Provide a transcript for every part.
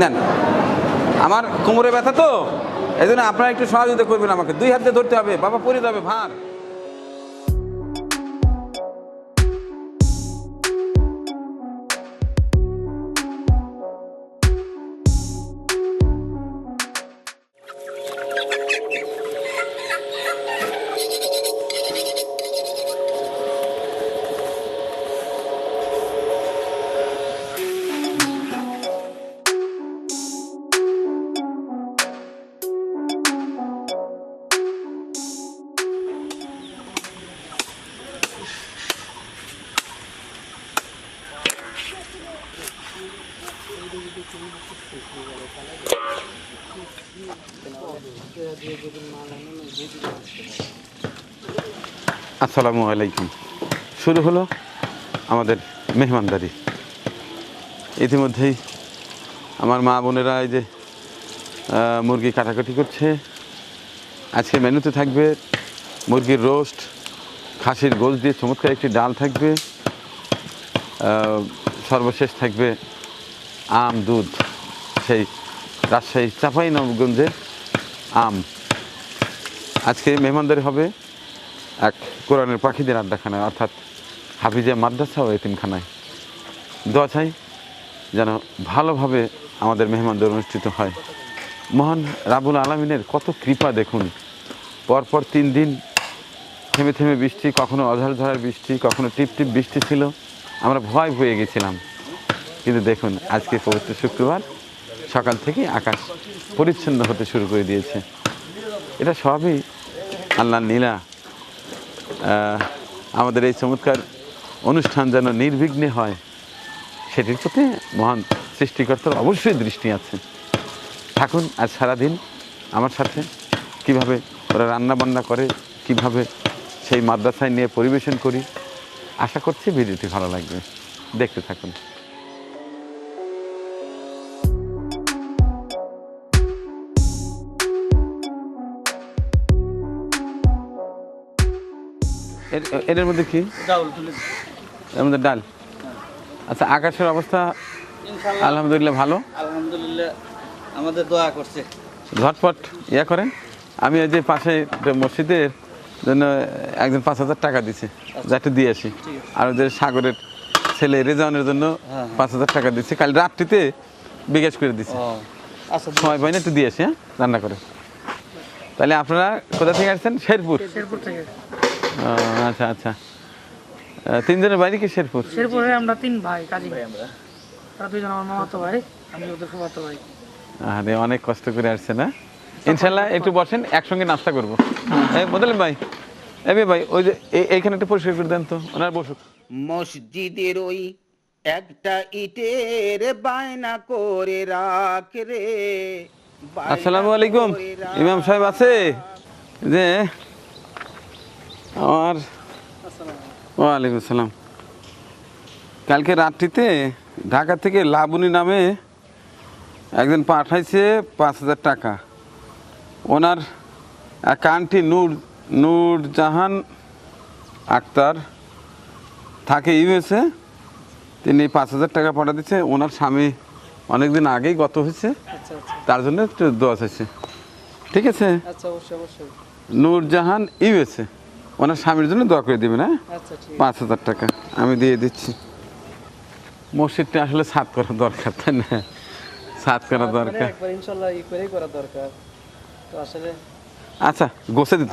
নেন। আমার কোমরে ব্যথা তো এই জন্য আপনারা একটু সহযোগিতা করবেন আমাকে। দুই হাতে ধরতে হবে, বাবা পরে যাবে, ভার। আসসালামু আলাইকুম। শুরু হলো আমাদের মেহমানদারি। ইতিমধ্যেই আমার মা বোনেরা এই যে মুরগি কাটাকাটি করছে। আজকে মেনুতে থাকবে মুরগির রোস্ট, খাসির গোশ দিয়ে চমৎকার একটি ডাল থাকবে। সর্বশেষ থাকবে আম, দুধ, সেই রাজশাহী চাপাই নবগঞ্জের আম। আজকে মেহমানদারি হবে এক কোরআনের পাখিদের আড্ডাখানায়, অর্থাৎ হাফিজে মাদ্রাসা ও এতিমখানায়। দোয়া চাই যেন ভালোভাবে আমাদের মেহমানদের অনুষ্ঠিত হয়। মহান রাবুল আলমিনের কত কৃপা দেখুন। পরপর তিন দিন থেমে থেমে বৃষ্টি, কখনো অঝার ঝড়ের বৃষ্টি, কখনো টিপ টিপ বৃষ্টি ছিল। আমরা ভয় পেয়ে গেছিলাম। কিন্তু দেখুন, আজকে পবিত্র শুক্রবার, সকাল থেকে আকাশ পরিচ্ছন্ন হতে শুরু করে দিয়েছে। এটা সবই আল্লাহ নীলা। আমাদের এই চমৎকার অনুষ্ঠান যেন নির্বিঘ্নে হয়, সেটির প্রতি মহান সৃষ্টিকর্তার অবশ্যই দৃষ্টি আছে। থাকুন, আজ সারাদিন আমার সাথে কীভাবে ওরা রান্না বান্না করে, কীভাবে সেই মাদ্রাসায় নিয়ে পরিবেশন করি আশা করছি ভিডিওটি ভালো লাগবে। দেখতে থাকুন। এর মধ্যে কি। এর মধ্যে ডাল। আচ্ছা আকাশের অবস্থা আলহামদুলিল্লাহ ভালো? আলহামদুলিল্লাহ আমাদের দোয়া করছে। ঝটপট ইয়া করেন। আমি ওই যে পাশে মসজিদের জন্য একজন পাঁচ হাজার টাকা দিছে যা একটু দিয়ে আসি। আর ওদের সাগরের ছেলে রেজাউনের জন্য হ্যাঁ। পাঁচ হাজার টাকা দিচ্ছে কাল রাত্রিতে বিকাশ করে দিচ্ছে আচ্ছা সময় পাই না একটু দিয়ে আসি হ্যাঁ রান্না করে। তাহলে আপনারা কোথা থেকে আসছেন? শেরপুর। শেরপুর থেকে। ও, আচ্ছা আচ্ছা। তিনজনের বাড়ি কি শেরপুর? শেরপুরে আমরা তিন ভাই কাজী। ভাই আমরা। তারা দুজন আমার মামাতো ভাই আমি ওদের ফুফাতো ভাই। আরে অনেক কষ্ট করে আসছে না ইনশাল্লাহ একটু বসেন একসঙ্গে নাস্তা করব। বদলেন ভাই এবি ভাই ওই যে এই- এইখানে একটু পরিষ্কার করে দেন তো ওনার বসুক। মসজিদের ওই একটা ইটের বায়না করে রাখ রে। আসসালামু আলাইকুম। ইমাম সাহেব আছে? যে আমার ওয়ালাইকুম আসসালাম। কালকে রাত্রিতে ঢাকা থেকে লাবণী নামে একজন পাঠাইছে পাঁচ হাজার টাকা। ওনার এক আন্টি নূর নূর জাহান আক্তার থাকে ইউএসএ। তিনি পাঁচ হাজার টাকা পাঠা দিচ্ছে ওনার স্বামী অনেকদিন আগেই গত হয়েছে। আচ্ছা আচ্ছা। তার জন্য একটু দোয়া চাইছে। ঠিক আছে? আচ্ছা নূরজাহান ইউএসএ। ওনার স্বামীর জন্য দোয়া করে দেবেন হ্যাঁ? পাঁচ হাজার টাকা আমি দিয়ে দিচ্ছি। মসজিদটা আসলে সাত করা দরকার তাই না? সাত করা দরকার। তো আসলে আচ্ছা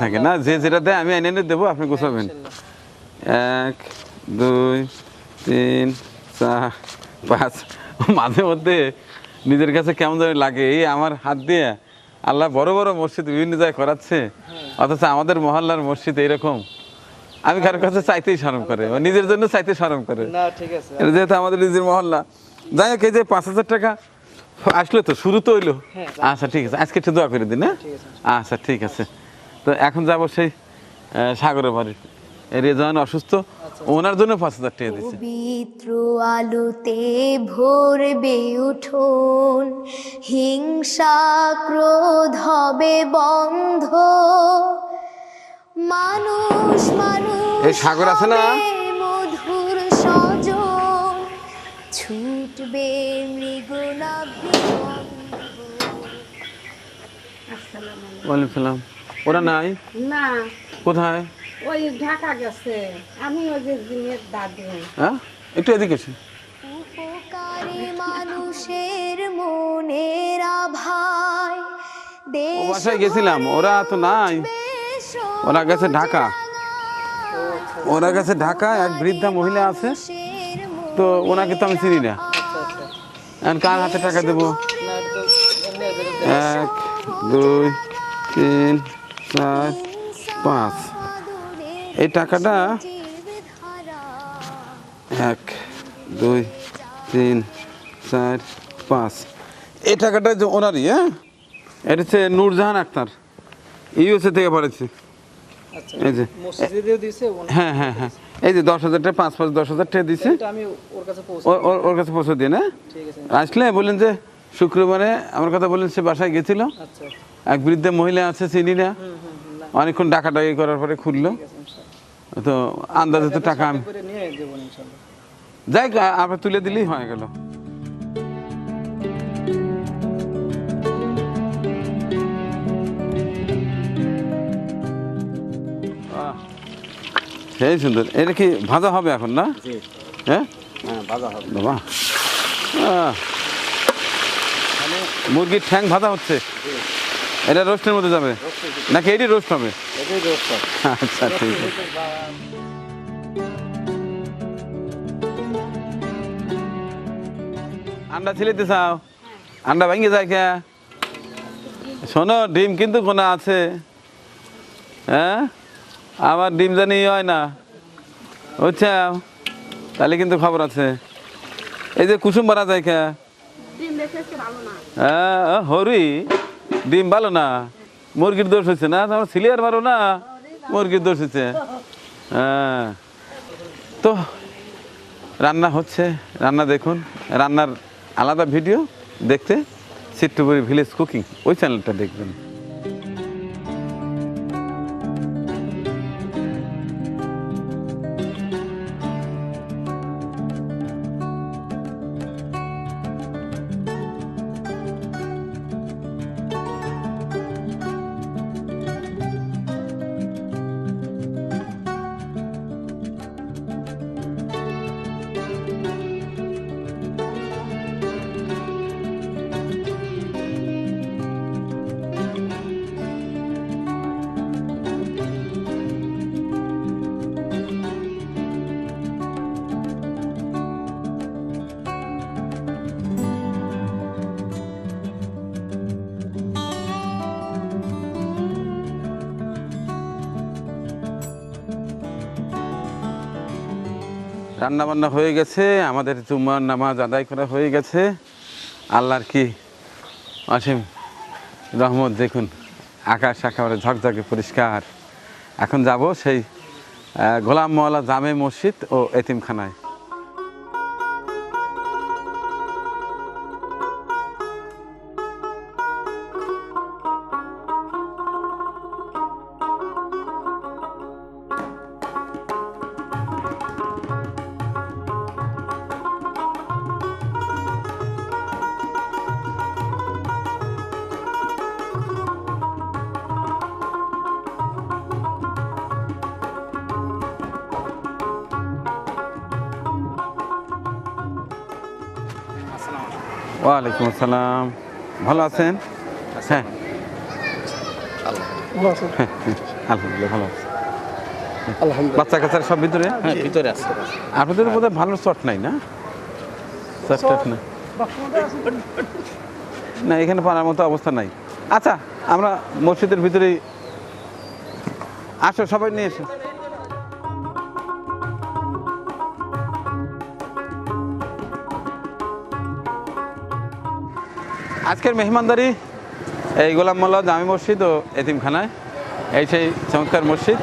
থাকে না? যে যেটা দেয় আমি এনে এনে দেবো আপনি গোছাবেন। ইনশাল্লাহ। এক দুই তিন চার পাঁচ। মাঝে মধ্যে নিজের কাছে কেমন জানি লাগে। এই আমার হাত দিয়ে আল্লাহ বড় বড় মসজিদ বিভিন্ন জায়গায় করাচ্ছে। অথচ আমাদের মহল্লার মসজিদ এইরকম। আমি কারোর কাছে চাইতেই শরম করে বা নিজের জন্য চাইতে শরম করে। যেহেতু আমাদের নিজের মহল্লা। যাই হোক এই যে পাঁচ হাজার টাকা আসলো তো শুরু তো হইল। হ্যাঁ, আচ্ছা ঠিক আছে। আজকে একটু দোয়া করে দিন হ্যাঁ? আচ্ছা ঠিক আছে। তো এখন যাব সেই সাগরের বাড়ি। রেজান অসুস্থ। ওনার জন্য পাঁচ হাজার টাকা দিচ্ছে পবিত্র আলোতে ভরবে উঠোন হিংসা ক্রোধ হবে বন্ধ। মানুষ মানুষ এই সাগর আছে না? সালাম। ওরা নাই? না। কোথায়? ওই ঢাকা গেছে। আমি ওই যে দিনের দাদি। হ্যাঁ? একটু এদিকে এসে। উপকারী মানুষের মনের ও বাসায় গেছিলাম। ওরা তো নাই। ওরা গেছে ঢাকা। ওরা গেছে ঢাকা এক বৃদ্ধা মহিলা আছে। তো ওনাকে তো আমি চিনি না। এখন কার হাতে টাকা দেবো? এক, দুই, তিন, চার, পাঁচ। এই টাকাটা এক, দুই, তিন, চার, পাঁচ। এই টাকাটা যে ওনারই হ্যাঁ? এটা হচ্ছে নূরজাহান আক্তার, ইউএসএ থেকে পড়েছে এই যে হ্যাঁ হ্যাঁ হ্যাঁ। এই যে দশ হাজার টাকা পাঁচ পাঁচ দশ হাজার টাকা দিছে ওর কাছে পৌঁছে ও- ওর- ওর কাছে পৌঁছে দিয়ে না? আসলে যে শুক্রবারে আমার কথা বললেন সে বাসায় গেছিল। আচ্ছা। এক বৃদ্ধা মহিলা আছে চিনি না। অনেকক্ষণ ডাকাডাকি করার পরে খুললো। তো আন্দাজে তো টাকা আমি যাই আবার তুলে দিলেই হয়ে গেল। সেই সুন্দর। এটা কি ভাজা হবে এখন না? হ্যাঁ? হ্যাঁ ভাজা হবে। বাবা। মুরগির ঠ্যাং ভাজা হচ্ছে। এটা রোস্টের মধ্যে যাবে? নাকি এটি রোস্ট হবে? আচ্ছা ঠিক আছে। আন্ডা ছিলিতে চাও? আন্ডা ভেঙে যায় কে? শোনো ডিম কিন্তু কোনা আছে। হ্যাঁ? আমার ডিম জানি হয় না। বুঝছ? তাহলে কিন্তু খবর আছে। এই যে কুসুম বাড়া যায় কে হ্যাঁ হরি ডিম ভালো না। মুরগির দোষ হচ্ছে না আমার সিলিয়ার ভালো না। মুরগির দোষ হচ্ছে। হ্যাঁ। তো রান্না হচ্ছে। রান্না দেখুন। রান্নার আলাদা ভিডিও দেখতে। Chitrapuri village cooking. ওই চ্যানেলটা দেখবেন। রান্না বান্না হয়ে গেছে, আমাদের জুম্মার নামাজ আদায় করা হয়ে গেছে। আল্লাহর কি অসীম রহমত, দেখুন, আকাশ একেবারে ঝকঝকে পরিষ্কার। এখন যাব সেই গোলাম মোয়ালা জামে মসজিদ ও এতিমখানায়। ওয়ালাইকুম আসসালাম। ভালো আছেন? হ্যাঁ। ভালো আছেন হ্যাঁ, হ্যাঁ, আলহামদুলিল্লাহ ভালো আছে। বাচ্চা কাচ্চারা সব ভিতরে? হ্যাঁ ভিতরে আছে। আপনাদের বোধহয় ভালো চট নাই না? চট না এখানে পারার মতো অবস্থা নাই। আচ্ছা আমরা মসজিদের ভিতরেই আসো সবাই নিয়ে এসো। আজকের মেহমানদারি এই গোলাম মোল্লা জামি মসজিদ ও এতিমখানায়। এই সেই চমৎকার মসজিদ।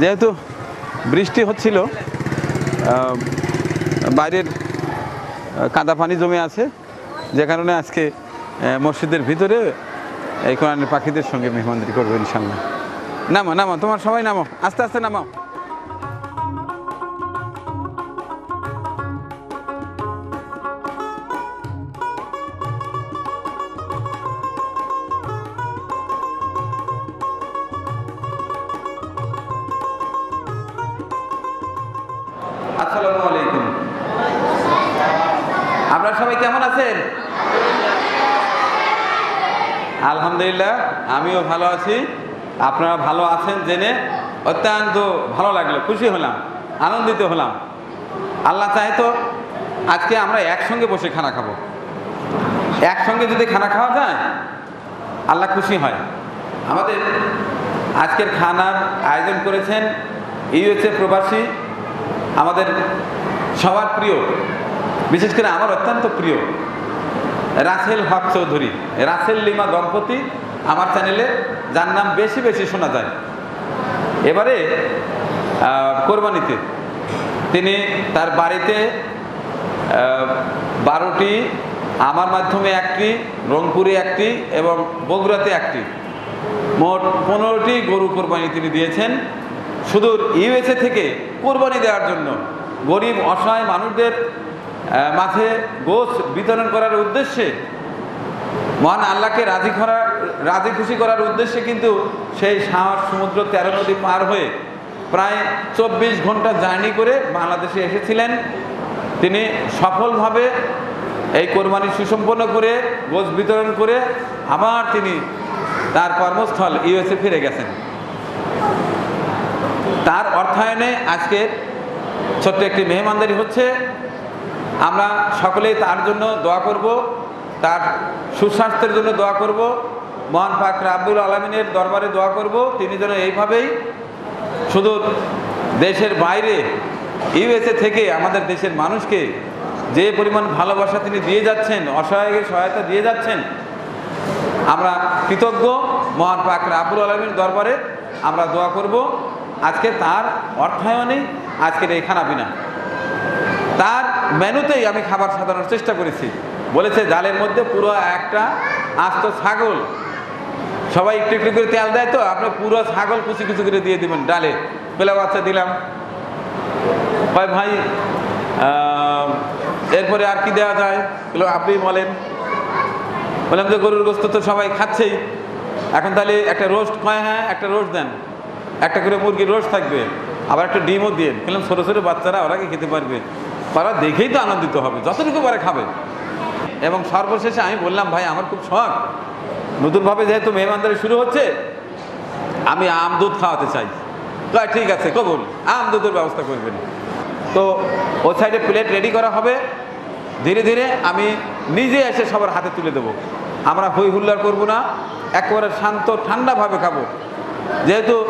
যেহেতু বৃষ্টি হচ্ছিল বাইরের কাদা পানি জমে আছে, যে কারণে আজকে মসজিদের ভিতরে এই কোরআনের পাখিদের সঙ্গে মেহমানদারি করব ইনশাল্লাহ নামো নামো, তোমার সবাই নামো। আস্তে আস্তে নামাও আলহামদুলিল্লাহ, আমিও ভালো আছি। আপনারা ভালো আছেন জেনে অত্যন্ত ভালো লাগল, খুশি হলাম, আনন্দিত হলাম। আল্লাহ চাহে তো আজকে আমরা একসঙ্গে বসে খানা খাব। একসঙ্গে যদি খানা খাওয়া যায়, আল্লাহ খুশি হয়। আমাদের আজকের খানার আয়োজন করেছেন ইউএসএ প্রবাসী, আমাদের সবার প্রিয়, বিশেষ করে আমার অত্যন্ত প্রিয় রাসেল হক চৌধুরী, রাসেল লিমা দম্পতি আমার চ্যানেলে, যার নাম বেশি বেশি শোনা যায়। এবারে কোরবানিতে তিনি তার বাড়িতে বারোটি, আমার মাধ্যমে একটি, রংপুরে একটি এবং বগুড়াতে একটি। মোট পনেরোটি গরু কোরবানি তিনি দিয়েছেন। সুদূর ইউএসএ থেকে কোরবানি দেওয়ার জন্য গরিব, অসহায় মানুষদের মাঝে গোছ বিতরণ করার উদ্দেশ্যে, মহান আল্লাহকে রাজি করা, রাজি খুশি করার উদ্দেশ্যে কিন্তু সেই সাহস সমুদ্র তেরো নদী পার হয়ে প্রায় চব্বিশ ঘণ্টা জার্নি করে বাংলাদেশে এসেছিলেন। তিনি সফলভাবে এই কোরবানি সুসম্পন্ন করে, গোছ বিতরণ করে আবার তিনি তার কর্মস্থল ইউএসএ ফিরে গেছেন। তার অর্থায়নে আজকে ছোট্ট একটি মেহমানদারি হচ্ছে আমরা সকলেই তার জন্য দোয়া করব, তার সুস্বাস্থ্যের জন্য দোয়া করব, মহান পাক রাব্বুল আলমিনের দরবারে দোয়া করব, তিনি যেন এইভাবেই শুধু দেশের বাইরে, ইউএসএ থেকে আমাদের দেশের মানুষকে যে পরিমাণ ভালোবাসা তিনি দিয়ে যাচ্ছেন, অসহায়কে সহায়তা দিয়ে যাচ্ছেন, আমরা কৃতজ্ঞ মহান পাক রাব্বুল আলমীর দরবারে আমরা দোয়া করব। আজকে তার অর্থায়নেই আজকের এই খানাপিনা। তার মেনুতেই আমি খাবার সাজানোর চেষ্টা করেছি। বলেছে, জালের মধ্যে পুরো একটা আস্ত ছাগল। সবাই একটু একটু করে তেল দেয় তো, আপনি পুরো ছাগল কুচি কুচি করে দিয়ে দিবেন ডালে। পেলে বাচ্চা দিলাম। ভাই ভাই এরপরে আর কি দেওয়া যায়? বলল আপনি বলেন। বললাম যে, গরুর গোস্ত তো সবাই খাচ্ছেই। এখন তাহলে একটা রোস্ট, কয় হ্যাঁ একটা রোস্ট দেন। একটা করে মুরগির রোস্ট থাকবে। আবার একটা ডিমও দিয়ে বললাম, ছোটো ছোটো বাচ্চারা, ওরা কি খেতে পারবে? ওরা দেখেই তো আনন্দিত হবে, যতটুকু পারে খাবে। এবং সর্বশেষে আমি বললাম, ভাই, আমার খুব শখ। নতুনভাবে যেহেতু মেহমানদারি শুরু হচ্ছে, আমি আম দুধ খাওয়াতে চাই। কয় ঠিক আছে, কবুল। আম দুধের ব্যবস্থা করবেন। তো ওই সাইডে প্লেট রেডি করা হবে। ধীরে ধীরে আমি নিজে এসে সবার হাতে তুলে দেবো। আমরা হই হুল্লার করব না, একেবারে শান্ত, ঠান্ডাভাবে খাব। যেহেতু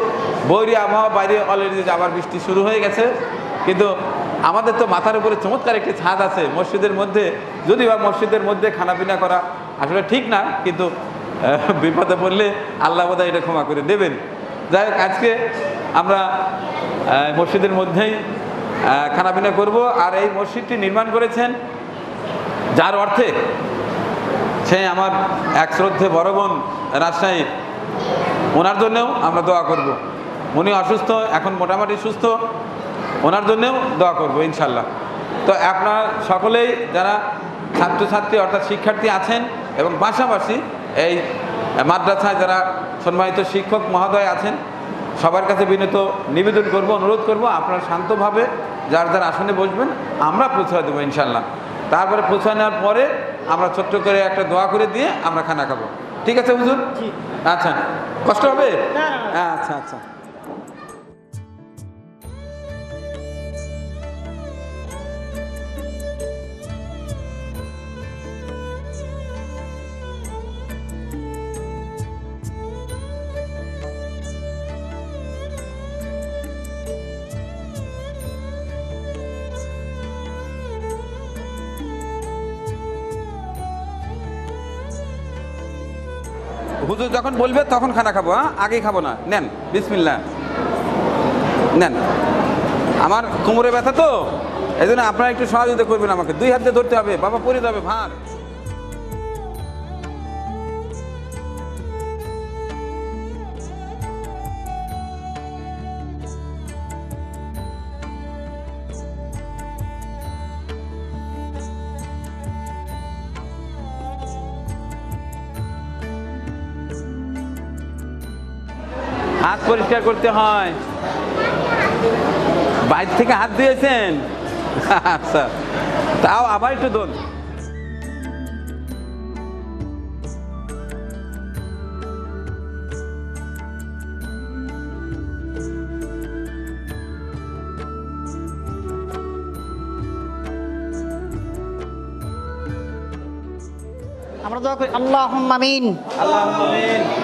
বৈরী আবহাওয়া, বাইরে অলরেডি আবার বৃষ্টি শুরু হয়ে গেছে, কিন্তু আমাদের তো মাথার উপরে চমৎকার একটি ছাদ আছে, মসজিদের মধ্যে যদি বা মসজিদের মধ্যে খানাপিনা করা আসলে ঠিক না, কিন্তু বিপদে পড়লে আল্লাহ বোধহয় এটা ক্ষমা করে দেবেন যাই হোক, আজকে আমরা মসজিদের মধ্যেই খানাপিনা করব, আর এই মসজিদটি নির্মাণ করেছেন যার অর্থে সে আমার এক শ্রদ্ধে বড় বোন রাজশাহীর ওনার জন্যেও আমরা দোয়া করব। উনি অসুস্থ, এখন মোটামুটি সুস্থ ওনার জন্যেও দোয়া করব ইনশাল্লাহ। তো আপনারা সকলেই যারা ছাত্রছাত্রী অর্থাৎ শিক্ষার্থী আছেন এবং পাশাপাশি এই মাদ্রাসায় যারা সম্মানিত শিক্ষক মহোদয় আছেন সবার কাছে বিনীত নিবেদন করব অনুরোধ করব আপনারা শান্তভাবে যার যার আসনে বসবেন আমরা পৌঁছে দেবো ইনশাল্লাহ। তারপরে পৌঁছে নেওয়ার পরে আমরা ছোট্ট করে একটা দোয়া করে দিয়ে আমরা খানা খাব। ঠিক আছে হুজুর? আচ্ছা। কষ্ট হবে? আচ্ছা আচ্ছা। বলবে, তখন খানা খাব হ্যাঁ? আগেই খাব না। নেন বিসমিল্লা নেন। আমার কোমরে ব্যথা তো এই জন্য আপনারা একটু সহযোগিতা করবেন আমাকে। দুই হাতে ধরতে হবে। বাবা পরে যাবে ভার। হাত পরিষ্কার করতে হয়। বাইর থেকে হাত দিয়েছেন আচ্ছা তাও আবার একটু দোল। আমরা দোয়া করি আল্লাহ আমিন। আল্লাহ আমিন।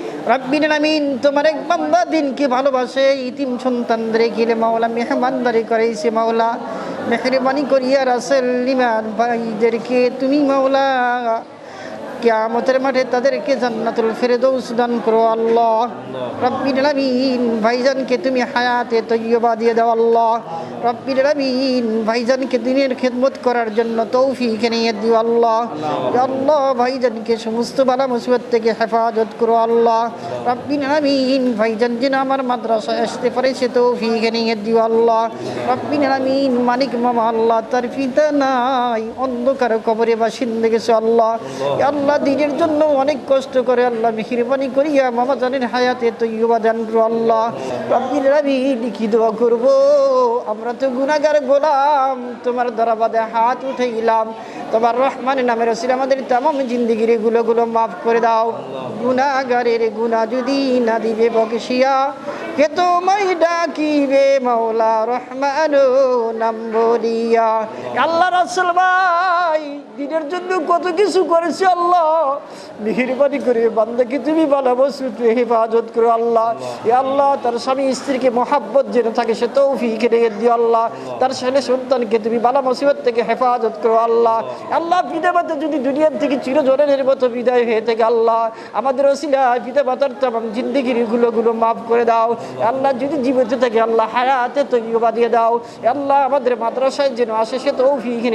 রব্বিন আমিন, তোমার এক বান্দা দিনকে ভালোবাসে। ইতিম সন্তানদের ঘিরে মাওলা মেহমানদারি করেছে মাওলা। মেহরবানি করিয়া রাসেল লিমান ভাইদেরকে তুমি মাওলা। কিয়ামতের মাঠে তাদেরকে জান্নাতুল ফেরদৌস দান করো আল্লাহ। রব্বিন আমিন ভাইজানকে তুমি হায়াতে তৈয়বা দিয়ে দাও আল্লাহ। রব্বিন আমিন ভাইজানকে দিনের খেদমত করার জন্য তৌফিক নিয়ে দিও আল্লাহ। আল্লাহ। ভাইজানকে সমস্ত বালা মুসিবত থেকে হেফাজত করো আল্লাহ। রব্বিন আমিন ভাইজান যেন আমার মাদ্রাসায় আসতে পারে সে তৌফিক নিয়ে দিও আল্লাহ। রব্বিন আমিন মানিক মামা আল্লাহ তার পিতা নাই অন্ধকার কবরে বাসিন্দে গেছে আল্লাহ। ইয়া আল্লাহ দিনের জন্য অনেক কষ্ট করে আল্লাহ মেহরবানি করিয়া মামা জানের হায়াতে তৈবা দান করো আল্লাহ। রব্বিন আমিন কি দোয়া করব। আমরা তো গুনাগার গোলাম তোমার দরবাদে হাত উঠে গেলাম তোমার রহমান নামের রসিল আমাদের তামাম জিন্দিগিরগুলো গুলো মাফ করে দাও। গুনাগারের গুনা যদি না দিবে বকশিয়া কে তোমায় ডাকিবে মাওলা রহমান নাম বলিয়া আল্লাহ রসুল ভাই দিনের জন্য কত কিছু করেছে আল্লাহ। মেহরবানি করে বান্দাকে তুমি ভালোবাসো তুই হেফাজত করো আল্লাহ। এ আল্লাহ তার স্বামী স্ত্রীকে মহাব্বত যেন থাকে সে তৌফিক রেখে দিও আল্লাহ। তার ছেলে সন্তানকে তুমি বালা মুসিবত থেকে হেফাজত করো আল্লাহ। আল্লাহ। পিতা মাতা যদি দুনিয়ার থেকে চিরজনের মতো বিদায় হয়ে থাকে আল্লাহ আমাদের ওসিলা পিতা মাতার তাম জিন্দিগিরগুলো মাফ করে দাও। আল্লাহ যদি জীবিত থাকে আল্লাহ হায়াতে তৈবা দিয়ে দাও, আল্লাহ আমাদের মাদ্রাসায় যেন আসে সে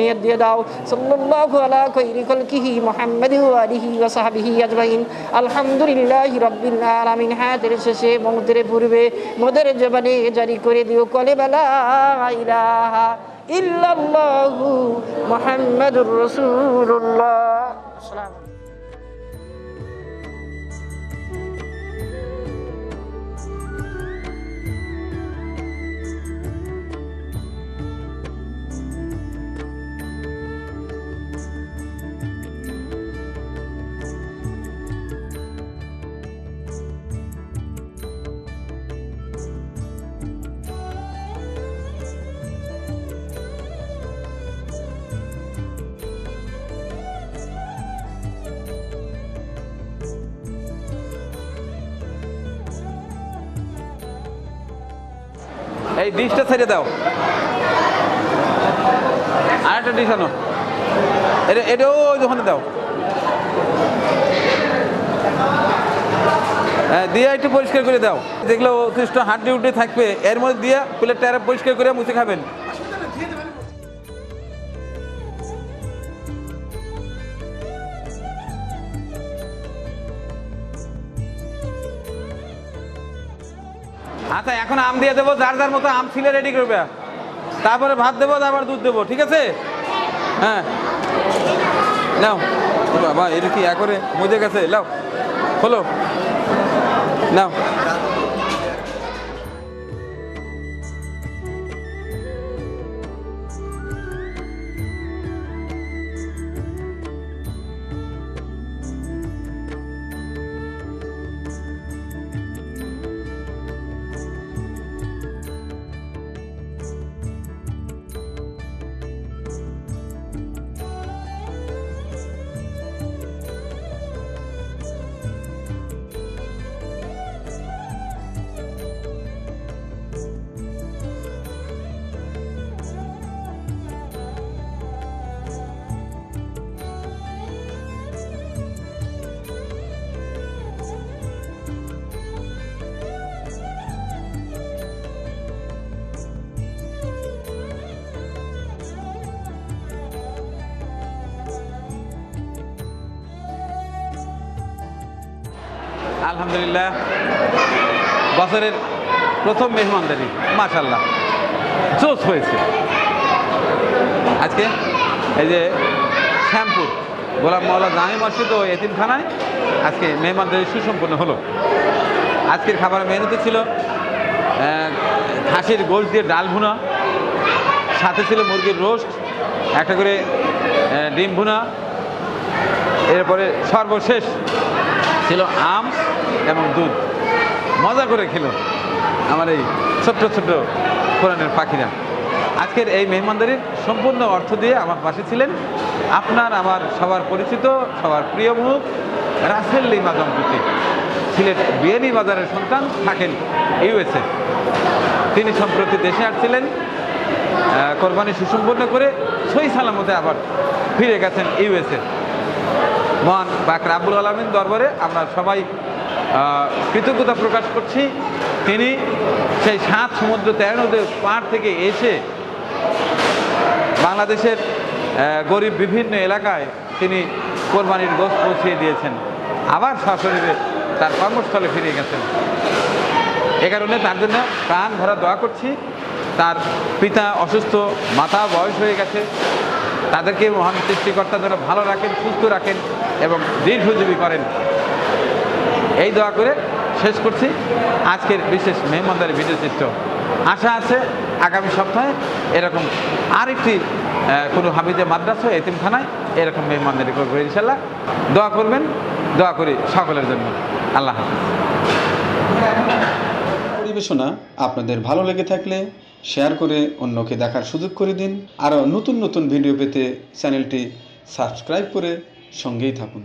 নিয়ে দিয়ে দাও। সাল্লাল্লাহু আলা খাইরি খালকিহি হায়াতের শেষে মৌতের পূর্বে মোদের জবানে জারি করে দিও কলে বালা ইলাহা ইল্লাল্লাহু মুহাম্মাদুর এই ডিশটা ছেড়ে দাও। আর একটা ডিশ আনো। এটা, এটাও ওই দোকানে দাও। হ্যাঁ দিয়ে একটু পরিষ্কার করে দাও। যেগুলো অতিষ্ঠ হাড্ডি উড্ডি থাকবে। এর মধ্যে দিয়ে প্লেটটা পরিষ্কার করে মুছে খাবেন। আচ্ছা এখন আম দিয়ে দেবো, যার যার মতো আম ছিলে রেডি করবে। তারপরে ভাত দেবো তারপর দুধ দেবো, ঠিক আছে? হ্যাঁ। নাও। বাবা, এটা কি করে মজে গেছে? লাও হলো। নাও। আলহামদুলিল্লাহ। বছরের প্রথম মেহমানদারি মাশাল্লাহ জোস হয়েছে। আজকে এই যে শ্যামপুর, গোলাম মৌলা জামি মসজিদ ও এতিমখানায় আজকে মেহমানদারি সুসম্পন্ন হলো। আজকের খাবারের মেনুতে ছিল খাসির গোল দিয়ে ডাল ভুনা, সাথে ছিল মুরগির রোস্ট, একটা করে ডিম ভুনা, এরপরে সর্বশেষ ছিল আম এবং দুধ। মজা করে খেলো আমার এই ছোট্ট ছোট্ট কোরআনের পাখিরা। আজকের এই মেহমানদারির সম্পূর্ণ অর্থ দিয়ে আমার পাশে ছিলেন আপনার আমার সবার পরিচিত, সবার প্রিয় মুখ, রাসেল লিমা দম্পতি। সিলেট বিয়ানি বাজারের সন্তান থাকেন ইউএসএ। তিনি সম্প্রতি দেশে আসছিলেন কোরবানি সুসম্পন্ন করে সই সালামতে আবার ফিরে গেছেন ইউএসএ। মহান বাক রাব্বুল আলমিন দরবারে আমরা সবাই কৃতজ্ঞতা প্রকাশ করছি। তিনি সেই সাত সমুদ্র তেরো নদীর পাড় থেকে এসে বাংলাদেশের গরিব বিভিন্ন এলাকায় তিনি কোরবানির গোস পৌঁছিয়ে দিয়েছেন। আবার সশরীরে তার কর্মস্থলে ফিরে গেছেন। এ কারণে তার জন্য প্রাণ ভরা দোয়া করছি। তার পিতা অসুস্থ মাথা বয়স হয়ে গেছে। তাদেরকে মহান সৃষ্টিকর্তা যেন ভালো রাখেন, সুস্থ রাখেন এবং দীর্ঘজীবী করেন। এই দোয়া করে শেষ করছি। আজকের বিশেষ মেহমানদারি ভিডিও চিত্র আশা আছে, আগামী সপ্তাহে এরকম আরেকটি কোনো হাবিজে মাদ্রাসা, এতিমখানায় এরকম মেহমানদারি করব ইনশাল্লাহ দোয়া করবেন, দোয়া করি সকলের জন্য। আল্লাহ পরিবেশনা আপনাদের ভালো লেগে থাকলে শেয়ার করে অন্যকে দেখার সুযোগ করে দিন। আরও নতুন নতুন ভিডিও পেতে চ্যানেলটি সাবস্ক্রাইব করে সঙ্গেই থাকুন।